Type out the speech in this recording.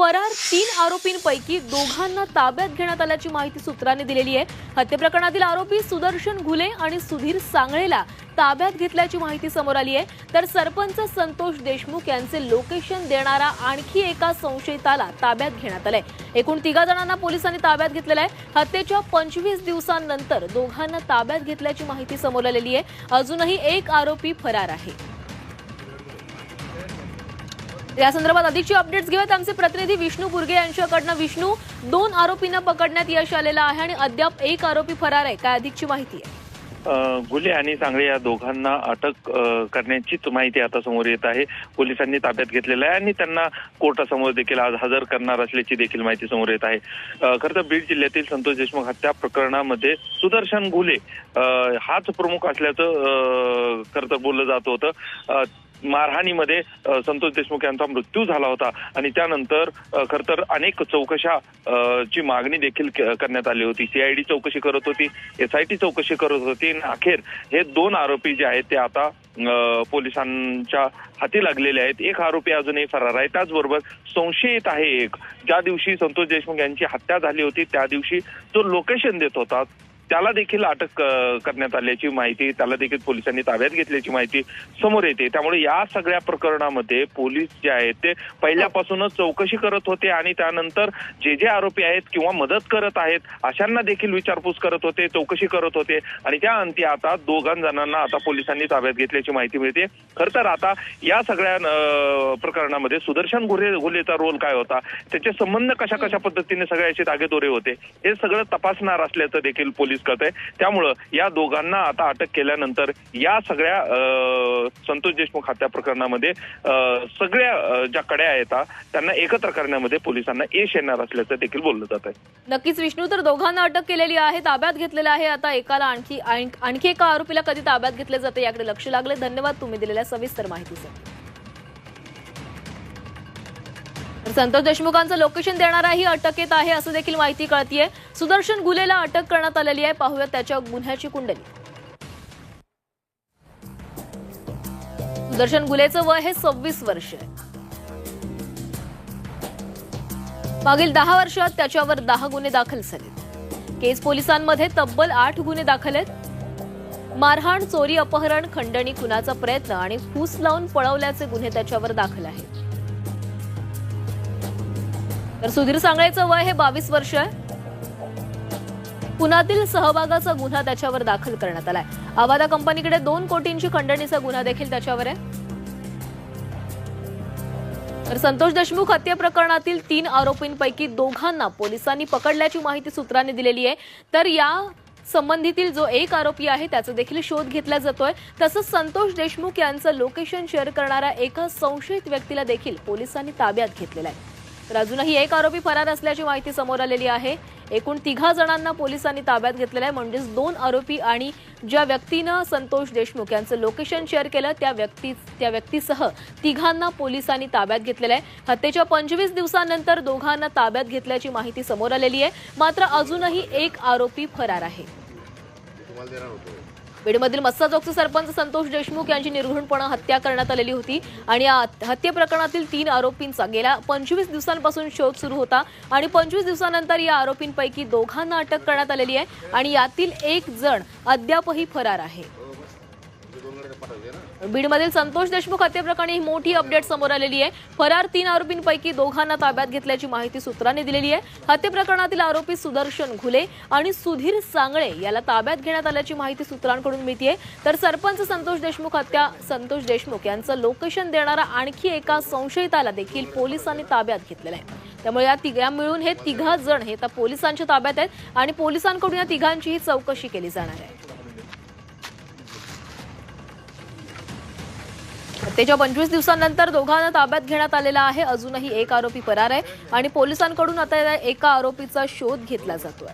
फरार तीन आरोपींपैकी दोघांना ताब्यात घेण्यात आल्याची माहिती सूत्रांनी दिलेली आहे. हत्येप्रकरणातील आरोपी सुदर्शन घुले आणि सुधीर सांगळेला ताब्यात घेतल्याची माहिती समोर आली आहे. तर सरपंच संतोष देशमुख यांचे लोकेशन देणारा आणखी एका संशयिताला ताब्यात घेण्यात आलंय. एकूण तिघा जणांना पोलिसांनी ताब्यात घेतलेलं आहे. हत्येच्या पंचवीस दिवसांनंतर दोघांना ताब्यात घेतल्याची माहिती समोर आलेली आहे. अजूनही एक आरोपी फरार आहे. या संदर्भात अधिकची अपडेट्स घेऊयात. आमचे प्रतिनिधी विष्णू बुर्गे यांच्याकडनं. विष्णू दोन आरोपींना पकडण्यात यश आलेलं आहे आणि अद्याप एक आरोपी फरार आहे. काय अधिकची माहिती आहे? गुले आणि सांगळे या दोघांना अटक करण्याचीच माहिती आता समोर येत आहे. पोलिसांनी ताब्यात घेतलेलं आहे आणि त्यांना कोर्टासमोर देखील आज हजर करणार असल्याची देखील माहिती समोर येत आहे. खरं तर बीड जिल्ह्यातील संतोष देशमुख हत्या प्रकरणामध्ये सुदर्शन गुले हाच प्रमुख असल्याचं खरं तर बोललं जात होतं. मारहाणीमध्ये संतोष देशमुख यांचा मृत्यू झाला होता. आणि त्यानंतर खर तर अनेक चौकशा ची मागणी देखील क- करण्यात आली होती. सीआयडी चौकशी करत होती एसआयटी चौकशी करत होती. आणि अखेर हे दोन आरोपी जे आहेत ते आता पोलिसांच्या हाती लागलेले आहेत. एक आरोपी अजूनही फरार आहे. त्याचबरोबर संशयित आहे एक. ज्या दिवशी संतोष देशमुख यांची हत्या झाली होती त्या दिवशी जो लोकेशन देत होता त्याला देखील अटक करण्यात आल्याची माहिती त्याला देखील पोलिसांनी ताब्यात घेतल्याची माहिती समोर येते. त्यामुळे या सगळ्या प्रकरणामध्ये पोलीस जे आहेत ते पहिल्यापासूनच चौकशी करत होते आणि त्यानंतर जे जे आरोपी आहेत किंवा मदत करत आहेत अशांना देखील विचारपूस करत होते चौकशी करत होते. आणि त्या अंती आता दोघां जणांना आता पोलिसांनी ताब्यात घेतल्याची माहिती मिळते. खरं तर आता या सगळ्या प्रकरणामध्ये सुदर्शन घुले घुलेचा रोल काय होता त्याचे संबंध कशा कशा पद्धतीने सगळ्याचे दागेदोरे होते हे सगळं तपासणार असल्याचं देखील पोलीस करत आहे त्यामुळं या दोघांना आता अटक केल्यानंतर या सगळ्या संतोष देशमुख हत्या प्रकरणामध्ये सगळ्या ज्या कड्या आहेत त्यांना एकत्र करण्यामध्ये पोलिसांना यश येणार असल्याचं देखील बोललं जात आहे. नक्कीच विष्णू तर दोघांना अटक केलेली आहे ताब्यात घेतलेलं आहे. आता एकाला आणखी आणखी आणखी एका आरोपीला कधी ताब्यात घेतले जाते याकडे लक्ष लागले धन्यवाद तुम्ही दिलेल्या सविस्तर माहितीसाठी. संतोष देशमुखांचं लोकेशन देणाराही अटकेत आहे असं देखील माहिती कळतीये. सुदर्शन गुलेला अटक करण्यात आलेली आहे. पाहूया त्याच्या गुन्ह्याची कुंडली. सुदर्शन गुलेचं वय हे सव्वीस वर्ष आहे. मागील दहा वर्षात त्याच्यावर दहा गुन्हे दाखल झाले केस पोलिसांमध्ये तब्बल आठ गुन्हे दाखल आहेत. मारहाण चोरी अपहरण खंडणी खुनाचा प्रयत्न आणि फूस लावून पळवल्याचे गुन्हे त्याच्यावर दाखल आहेत. तर सुधीर सांगळेचं वय हे बावीस वर्ष आहे. पुण्यातील सहभागाचा गुन्हा त्याच्यावर दाखल करण्यात आलाय. आवादा कंपनीकडे दोन कोटींची खंडणीचा गुन्हा देखील त्याच्यावर आहे. तर संतोष देशमुख हत्या प्रकरणातील तीन आरोपींपैकी दोघांना पोलिसांनी पकडल्याची माहिती सूत्रांनी दिलेली आहे. तर या संबंधीतील जो एक आरोपी आहे त्याचा देखील शोध घेतला जातोय. तसंच संतोष देशमुख यांचं लोकेशन शेअर करणाऱ्या एका संशयित व्यक्तीला देखील पोलिसांनी ताब्यात घेतलेलं आहे. तर अजूनही एक आरोपी फरार असल्याची माहिती समोर आलेली आहे. एकूण तिघा जणांना पोलिसांनी ताब्यात घेतलेलं आहे. म्हणजेच दोन आरोपी आणि ज्या व्यक्तीनं संतोष देशमुख यांचं लोकेशन शेअर केलं त्या व्यक्ती त्या व्यक्तीसह तिघांना पोलिसांनी ताब्यात घेतलेलं आहे. हत्येच्या पंचवीस दिवसांनंतर दोघांना ताब्यात घेतल्याची माहिती समोर आलेली आहे. मात्र अजूनही एक आरोपी फरार आहे. बीडमधील मस्साजोगचे सरपंच संतोष देशमुख यांची निर्घृणपणे हत्या करण्यात आलेली होती आणि या हत्ये प्रकरणातील तीन आरोपींचा गेल्या पंचवीस दिवसांपासून शोध सुरू होता आणि पंचवीस दिवसानंतर या आरोपींपैकी दोघांना अटक करण्यात आलेली आहे आणि यातील एक जण अद्यापही फरार आहे. बीडमधील संतोष देशमुख हत्येप्रकरणी ही मोठी अपडेट समोर आलेली आहे. फरार तीन आरोपींपैकी दोघांना ताब्यात घेतल्याची माहिती सूत्रांनी दिलेली आहे. हत्येप्रकरणातील आरोपी सुदर्शन घुले आणि सुधीर सांगळे याला ताब्यात घेण्यात आल्याची माहिती सूत्रांकडून मिळतीये तर सरपंच संतोष देशमुख हत्या संतोष देशमुख यांचं लोकेशन देणारा आणखी एका संशयिताला देखील पोलिसांनी ताब्यात घेतलेलं आहे. त्यामुळे या तिघ्या मिळून हे तिघा जण हे आता पोलिसांच्या ताब्यात आहेत आणि पोलिसांकडून या तिघांचीही चौकशी केली जाणार आहे. हत्येच्या पंचवीस दिवसांनंतर दोघांना ताब्यात घेण्यात आलेला आहे. अजूनही एक आरोपी फरार आहे आणि पोलिसांकडून आता या एका आरोपीचा शोध घेतला जातोय.